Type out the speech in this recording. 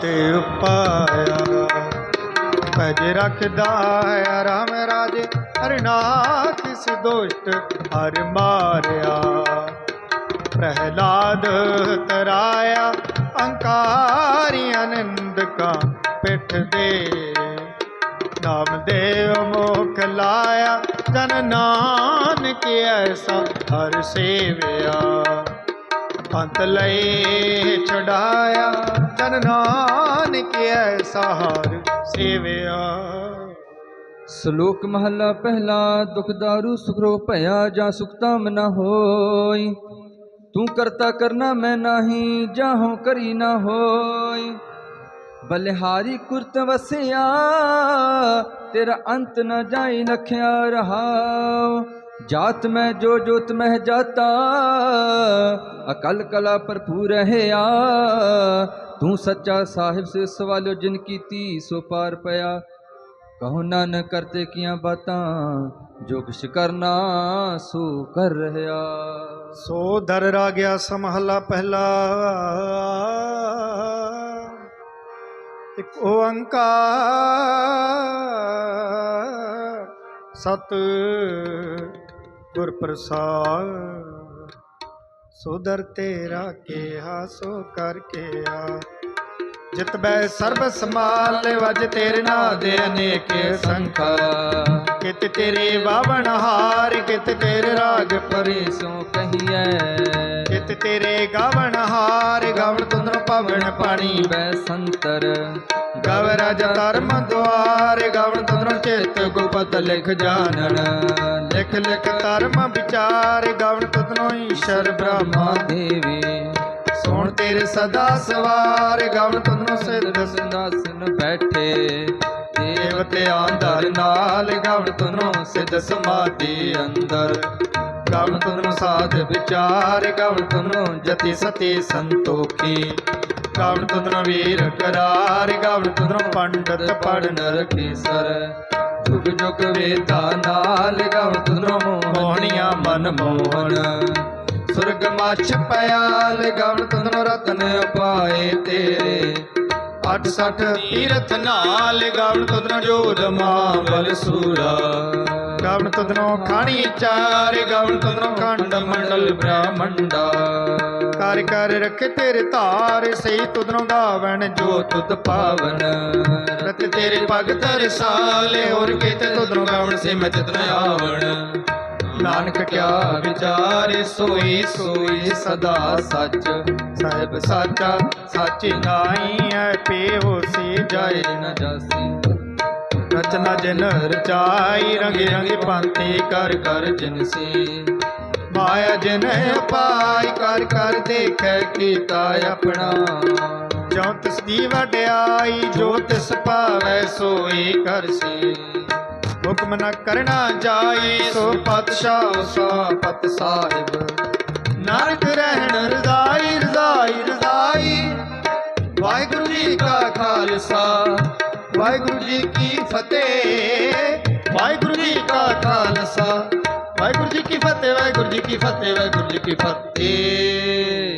ਤੇ ਉਪਾਇਆ ਭਜ ਰਖਦਾ ਹੈ ਰਾਮ ਰਾਜੇ। ਹਰਨਾ ਕਿਸ ਦੁਸ਼ਟ ਹਰ ਮਾਰਿਆ। ਪ੍ਰਹਿਲਾਦ ਤਰਾਇਆ ਅੰਕਾਰੀ ਆਨੰਦ ਕਾ ਪਿਠ ਦੇ ਨਾਮ ਦੇਵ ਮੋਖ ਲਾਇਆ ਜਨ ਨਾਨਕ ਐਸਾ ਹਰ ਸੇਵਿਆ। ਪੰਤ ਲਈ ਛਡਾਇਆ ਨਾਨਕ ਐਸਾ ਹਰ ਸੇਵਿਆ। ਸ਼ਲੋਕ ਮਹੱਲਾ ਪਹਿਲਾ, ਦੁਖ ਦਾਰੂ ਸੁਖ ਭਇਆ ਜਾਂ ਸੁਖਤਾ ਤਾਮ ਹੋਈ। ਤੂੰ ਕਰਤਾ ਕਰਨਾ ਮੈਂ ਨਾਹੀ, ਜਾਹੋਂ ਕਰੀ ਨਾ ਹੋਈ। ਬਲਿਹਾਰੀ ਕੁਰਤ ਵਸਿਆ, ਤੇਰਾ ਅੰਤ ਨਾ ਜਾਈ ਲਖਿਆ ਰਹਾਉ। ਜਾਤ ਮੈਂ ਜੋ ਜੋਤ ਮਹਿ ਜਾਤਾ, ਅਕਲ ਕਲਾ ਭਰਪੂਰ ਰਹਿਆ। ਤੂੰ ਸੱਚਾ ਸਾਹਿਬ ਸੇ ਸਵਾਲਿਓ ਜਿਨ ਕੀਤੀ, ਸੋ ਪਾਰ ਪਿਆ। ਕਹੋ ਨਾਨਕ ਕਰਤੇ ਕੀਆਂ ਬਾਤਾਂ, ਜੋ ਕਿਛ ਕਰਨਾ, ਸੋ ਕਰ ਰਹਾ। ਸੋ ਦਰ ਰਾਗਿਆ ਸਮਹਲਾ ਪਹਿਲਾ। ਇੱਕ ਓੰਕਾਰ, ਸਤ ਗੁਰ ਪ੍ਰਸਾਦ। ਸੋ ਤੇਰਾ ਕਿਹਾ ਸੋ ਕਰਕੇ ਆ ਜਿਤ ਬੈ ਸਰਬ ਸਮਾਲ ਵਜ ਤੇਰੇ ਨਾਂ ਦੇ ਅਨੇਕ ਸੰਖਾ। ਕਿਤ ਤੇਰੇ ਬਾਵਣ ਹਾਰ, ਕਿਤ ਤੇਰੇ ਰਾਗ ਪਰੇ ਸੋ ਕਹੀਐ। ਕਿਤ ਤੇਰੇ ਗਾਵਣ ਹਾਰ, ਗਾਵਣ ਤੁੰਦਰ ਪਵਨ ਪਾਣੀ ਬੈ ਸੰਤਰ। ਗਵ ਰਾਜ ਧਰਮ ਦੁਆਰ, ਗਵਣ ਤੁੰਦਰ ਚੇਤ ਗੁਪਤ ਲਿਖ ਜਾਣਨ। ਲਿਖ ਲਿਖ ਧਰਮ ਵਿਚਾਰ, ਗਾਵਣ ਤੁੰਦਰੋ ਈਸ਼ਰ ਬ੍ਰਹਮਾ ਦੇਵੀ। ਸੋਣ ਤੇਰੇ ਸਦਾ ਸਵਾਰ ਗਾਵਣ ਤੁੰਦਰੋ ਸਿੱਧ ਸਿੰਦਾਸਨ ਬੈਠੇ। ਦੇਵ ਦੇਵਤਿਆਂ ਦਰ ਨਾਲ ਗਾਵਣ ਤੁੰਦਰੋ ਸਿੱਧ ਸਮਾਧੀ ਅੰਦਰ। ਗਾਵਣ ਤੁੰਦਰੋ ਸਾਧ ਵਿਚਾਰ ਗਾਵਣ ਤੁੰਦਰੋ ਜਤੀ ਸਤੀ ਸੰਤੋਖੀ। ਗਾਵਣ ਤੁੰਦਰੋ ਵੀਰ ਕਰਾਰ ਗਾਵਣ ਤੁੰਦਰੋ ਪੰਡਤ ਪੜਨ ਰਖੀ ਸਰ। ਜੁਗ ਜੁਗ ਵੇਦਾ ਨਾਲ ਗਵ ਤੁਧਰੋ ਮੋਹਣੀਆਂ ਮਨ ਮੋਹਣ ਸੁਰਗ ਮਛ ਪਿਆਲ ਗਵ ਤੁਧਰੋ ਰਤਨ ਪਾਏ ਤੇਰੇ। 68 ਤੀਰਥ ਨਾਲ ਗਾਵਣ ਤੁੰਦਰੋ ਜੋਧ ਮਾਵਲ ਸੂਰਾ। ਗਾਵਣ ਤੁੰਦਰੋ ਖਾਣੀ ਚਾਰ ਗਾਵਣ ਤੁੰਦਰੋ ਖੰਡ ਮੰਡਲ ਬ੍ਰਾਹਮੰਡਾ। ਕਰ ਕਰ ਰਖ ਤੇਰੇ ਧਾਰ, ਸਹੀ ਤੁਧਰੋਂ ਗਾਵਣ ਜੋ ਤੁਧ ਪਾਵਨ। ਰਤ ਤੇਰੇ ਭਗਤ ਰਸਾਲੇ, ਹੋਰ ਕਿਤੇ ਤੁਧਰੋਂ ਗਾਵਣ ਸੇ ਮੈਂ ਚਿਤ ਆਵਣ। ਨਾਨਕ ਕਿਆ ਵਿਚਾਰੇ ਸੋਈ ਸੋਈ ਸਦਾ ਸੱਚ। ਸਾਹਿਬ ਸਾਚਾ, ਸਾਚੀ ਨਾਈ ਐ ਪੇਵੋ ਸੀ ਜਾਏ ਨ ਜਾਸੀ। ਰਚਨਾ ਜਿਨ ਰਚਾਈ, ਰੰਗੇ ਰੰਗੇ ਪੰਤੇ, ਕਰ ਕਰ ਜਿਨਸੀ ਮਾਇਆ ਜਨ ਪਾਈ, ਕਰ ਕਰ ਦੇਖੈ ਕੀਤਾ ਆਪਣਾ। ਜੋ ਤਿਸ ਦੀ ਵਡਿਆਈ ਜੋ ਤਿਸ ਭਾਵੈ ਸੋਈ ਕਰਸੀ ਹੁਕਮ ਨ ਕਰਨਾ ਜਾਈ, ਸੋ ਪਤਸ਼ਾਹ, ਸਾ ਪਤ ਸਾਹਿਬ। ਨਾਨਕ ਰਹਿਣ, ਰਜ਼ਾਈ ਰਜ਼ਾਈ ਰਜ਼ਾਈ। ਵਾਹਿਗੁਰੂ ਜੀ ਕਾ ਖਾਲਸਾ, ਵਾਹਿਗੁਰੂ ਜੀ ਕੀ ਫਤਿਹ। ਵਾਹਿਗੁਰੂ ਜੀ ਕਾ ਖਾਲਸਾ, ਵਾਹਿਗੁਰੂ ਜੀ ਕੀ ਫਤਿਹ, ਵਾਹਿਗੁਰੂ ਜੀ ਕੀ ਫਤਿਹ, ਵਾਹਿਗੁਰੂ ਜੀ ਕੀ ਫਤਿਹ।